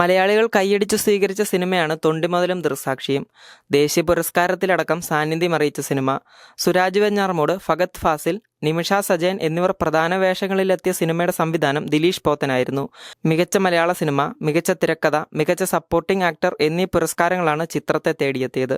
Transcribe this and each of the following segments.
മലയാളികൾ കൈയടിച്ചു സ്വീകരിച്ച സിനിമയാണ് തൊണ്ടിമുതലും ദൃസാക്ഷിയും ദേശീയ പുരസ്കാരത്തിലടക്കം സാന്നിധ്യം അറിയിച്ച സിനിമ. സുരാജ് വെഞ്ഞാറമൂട് ഫഗത് ഫാസിൽ നിമിഷ സജയൻ എന്നിവർ പ്രധാന വേഷങ്ങളിലെത്തിയ സിനിമയുടെ സംവിധാനം ദിലീഷ് പോത്തനായിരുന്നു. മികച്ച മലയാള സിനിമ മികച്ച തിരക്കഥ മികച്ച സപ്പോർട്ടിംഗ് ആക്ടർ എന്നീ പുരസ്കാരങ്ങളാണ് ചിത്രത്തെ തേടിയെത്തിയത്.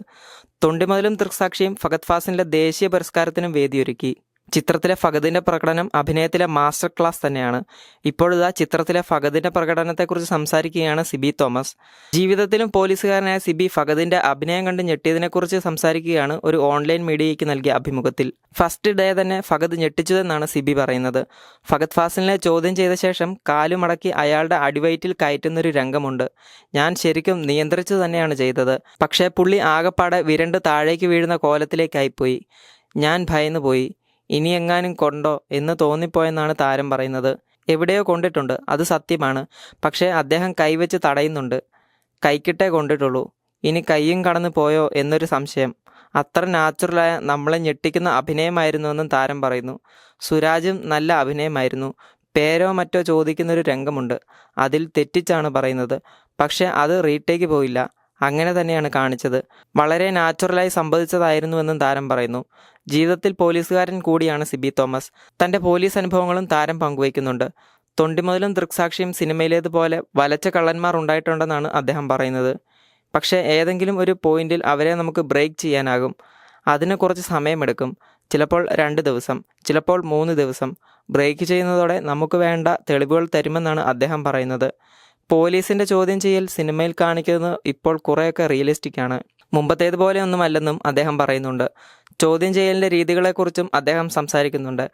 തൊണ്ടിമുതലും ദൃക്സാക്ഷിയും ഫഗത് ഫാസിലിന്റെ ദേശീയ പുരസ്കാരത്തിനും വേദിയൊരുക്കി. ചിത്രത്തിലെ ഫഗദിന്റെ പ്രകടനം അഭിനയത്തിലെ മാസ്റ്റർ ക്ലാസ് തന്നെയാണ്. ഇപ്പോഴിതാ ചിത്രത്തിലെ ഫഗദിന്റെ പ്രകടനത്തെക്കുറിച്ച് സംസാരിക്കുകയാണ് സിബി തോമസ്. ജീവിതത്തിലും പോലീസുകാരനായ സിബി ഫഗദിന്റെ അഭിനയം കണ്ട് ഞെട്ടിയതിനെക്കുറിച്ച് സംസാരിക്കുകയാണ് ഒരു ഓൺലൈൻ മീഡിയയ്ക്ക് നൽകിയ അഭിമുഖത്തിൽ. ഫസ്റ്റ് ഡേ തന്നെ ഫഗദ് ഞെട്ടിച്ചതെന്നാണ് സിബി പറയുന്നത്. ഫഗദ് ഫാസിലിനെ ചോദ്യം ചെയ്ത ശേഷം കാലുമടക്കി അയാളുടെ അടിവയറ്റിൽ കയറ്റുന്നൊരു രംഗമുണ്ട്. ഞാൻ ശരിക്കും നിയന്ത്രിച്ചു തന്നെയാണ് ചെയ്തത്. പക്ഷേ പുള്ളി ആകപ്പാടെ വിരണ്ട് താഴേക്ക് വീഴുന്ന കോലത്തിലേക്കായിപ്പോയി. ഞാൻ ഭയന്നു ഇനി എങ്ങാനും കൊണ്ടോ എന്ന് തോന്നിപ്പോയെന്നാണ് താരം പറയുന്നത്. എവിടെയോ കൊണ്ടിട്ടുണ്ട് അത് സത്യമാണ്. പക്ഷേ അദ്ദേഹം കൈവച്ച് തടയുന്നുണ്ട്. കൈക്കിട്ടേ കൊണ്ടിട്ടുള്ളൂ. ഇനി കൈയും കടന്നു പോയോ എന്നൊരു സംശയം. അത്ര നാച്ചുറലായ നമ്മളെ ഞെട്ടിക്കുന്ന അഭിനയമായിരുന്നുവെന്നും താരം പറയുന്നു. സുരാജും നല്ല അഭിനയമായിരുന്നു. പേരോ മറ്റോ ചോദിക്കുന്നൊരു രംഗമുണ്ട്. അതിൽ തെറ്റിച്ചാണ് പറയുന്നത്. പക്ഷേ അത് റീടേക്ക് പോയില്ല. അങ്ങനെ തന്നെയാണ് കാണിച്ചത്. വളരെ നാച്ചുറലായി സംഭവിച്ചതായിരുന്നുവെന്നും താരം പറയുന്നു. ജീവിതത്തിൽ പോലീസുകാരൻ കൂടിയാണ് സിബി തോമസ്. തന്റെ പോലീസ് അനുഭവങ്ങളും താരം പങ്കുവയ്ക്കുന്നുണ്ട്. തൊണ്ടിമുതലും ദൃക്സാക്ഷിയും സിനിമയിലേതുപോലെ വലച്ച കള്ളന്മാർ ഉണ്ടായിട്ടുണ്ടെന്നാണ് അദ്ദേഹം പറയുന്നത്. പക്ഷേ ഏതെങ്കിലും ഒരു പോയിന്റിൽ അവരെ നമുക്ക് ബ്രേക്ക് ചെയ്യാനാകും. അതിന് കുറച്ച് സമയമെടുക്കും. ചിലപ്പോൾ രണ്ട് ദിവസം ചിലപ്പോൾ മൂന്ന് ദിവസം. ബ്രേക്ക് ചെയ്യുന്നതോടെ നമുക്ക് വേണ്ട തെളിവുകൾ തരുമെന്നാണ് അദ്ദേഹം പറയുന്നത്. പോലീസിന്റെ ചോദ്യം ചെയ്യൽ സിനിമയിൽ കാണിക്കുന്നത് ഇപ്പോൾ കുറേയൊക്കെ റിയലിസ്റ്റിക് ആണ്. മുമ്പത്തേതുപോലെ ഒന്നുമല്ലെന്നും അദ്ദേഹം പറയുന്നുണ്ട്. ചോദ്യം ചെയ്യലിന്റെ രീതികളെക്കുറിച്ചും അദ്ദേഹം സംസാരിക്കുന്നുണ്ട്.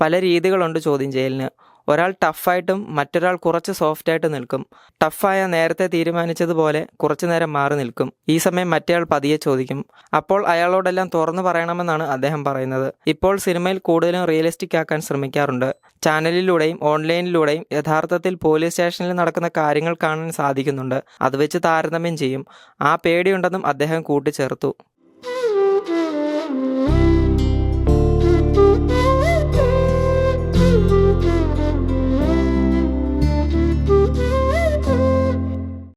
പല രീതികളുണ്ട് ചോദ്യം ചെയ്യലിന്. ഒരാൾ ടഫായിട്ടും മറ്റൊരാൾ കുറച്ച് സോഫ്റ്റായിട്ട് നിൽക്കും. ടഫായ നേരത്തെ തീരുമാനിച്ചതുപോലെ കുറച്ചു നേരം മാറി നിൽക്കും. ഈ സമയം മറ്റേയാൾ പതിയെ ചോദിക്കും. അപ്പോൾ അയാളോടെല്ലാം തുറന്നു പറയണമെന്നാണ് അദ്ദേഹം പറയുന്നത്. ഇപ്പോൾ സിനിമയിൽ കൂടുതലും റിയലിസ്റ്റിക് ആക്കാൻ ശ്രമിക്കാറുണ്ട്. ചാനലിലൂടെയും ഓൺലൈനിലൂടെയും യഥാർത്ഥത്തിൽ പോലീസ് സ്റ്റേഷനിൽ നടക്കുന്ന കാര്യങ്ങൾ കാണാൻ സാധിക്കുന്നുണ്ട്. അത് വെച്ച് താരതമ്യം ചെയ്യും. ആ പേടിയുണ്ടെന്നും അദ്ദേഹം കൂട്ടിച്ചേർത്തു.